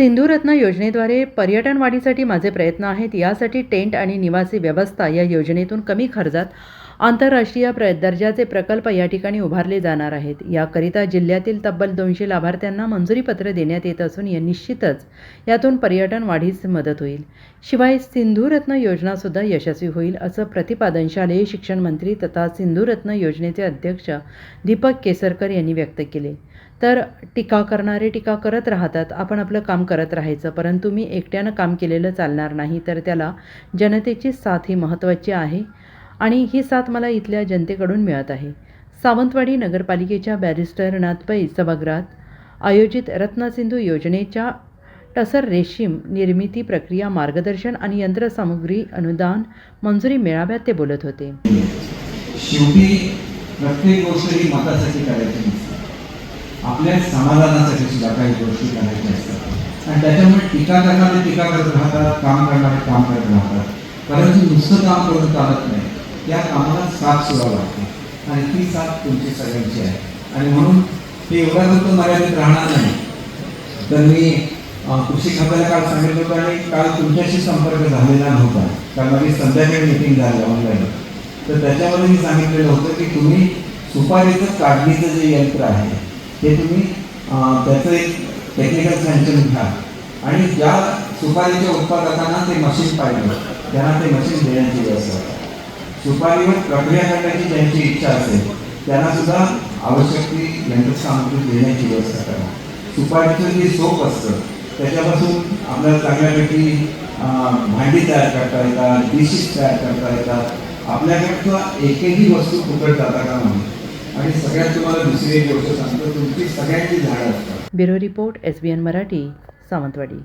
सिंधुरत्न योजनेद्वारे पर्यटन वाढीसाठी माझे प्रयत्न आहेत. यासाठी टेंट आणि निवासी व्यवस्था या योजनेतून कमी खर्चात आंतरराष्ट्रीय प्र दर्जाचे प्रकल्प या ठिकाणी उभारले जाणार आहेत. याकरिता जिल्ह्यातील तब्बल दोनशे लाभार्थ्यांना मंजुरीपत्र देण्यात येत असून या निश्चितच यातून पर्यटन वाढीस मदत होईल. शिवाय सिंधुरत्न योजनासुद्धा यशस्वी होईल असं प्रतिपादन शालेय शिक्षण मंत्री तथा सिंधुरत्न योजनेचे अध्यक्ष दीपक केसरकर यांनी व्यक्त केले. तर टीका करणारे टीका करत राहतात. आपण आपलं काम करत राहायचं. परंतु मी एकट्यानं काम केलेलं चालणार नाही तर त्याला जनतेची साथ ही महत्त्वाची आहे आणि ही साथ मला इथल्या जनतेकडून मिळत आहे. सावंतवाडी नगरपालिकेच्या बॅरिस्टर नाथपै सभागृहात आयोजित रत्नसिंधू योजनेच्या टसर रेशीम निर्मिती प्रक्रिया मार्गदर्शन आणि यंत्रसामुग्री अनुदान मंजुरी मेळाव्यात ते बोलत होते. शेवटी प्रत्येक गोष्ट ही मतासाठी करायची आपल्या समाधानासाठी सुद्धा काही गोष्टी करायच्या असतात. आणि त्याच्यामुळे टीका करणारे टीका करत राहतात काम करणारे काम करत राहतात. परंतु नुसतं काम करून चालत नाही. त्या कामाला साथ सुद्धा लागते. आणि ती साथ तुमची सगळ्यांची आहे. आणि म्हणून ते एवढ्या फक्त मर्यादित राहणार नाही. तर मी कृषी खात्याला काल सांगितलं होतं आणि काल तुमच्याशी संपर्क झालेला नव्हता. कारण माझी संध्याकाळी मिटिंग झाली ऑनलाईन तर त्याच्यामध्ये मी सांगितलेलं होतं की तुम्ही सुपारीचं काढणीचं जे यंत्र आहे ते तुम्ही त्याचं एक टेक्निकल सँक्शन घ्या. आणि ज्या सुपारीच्या उत्पादकांना ते मशीन पाहिजे. त्यांना ते मशीन देण्याची व्यवस्था करा. सुपारीवर प्रक्रिया करण्याची ज्यांची इच्छा असेल त्यांना सुद्धा आवश्यक ती यंत्रसामग्री देण्याची व्यवस्था करा. सुपारीचं जे सोप असतं त्याच्यापासून आपल्याला चांगल्यापैकी भांडी तयार करता येतात डिशेस तयार करता येतात. आपल्याकडचं एकही वस्तू फुकट जाता का नाही आणि सगळ्यात तुम्हाला दुसरी एक गोष्ट सांगतो तुमची सगळ्यांची झाडं असतात. Bureau report S B N Marathi Sawantwadi.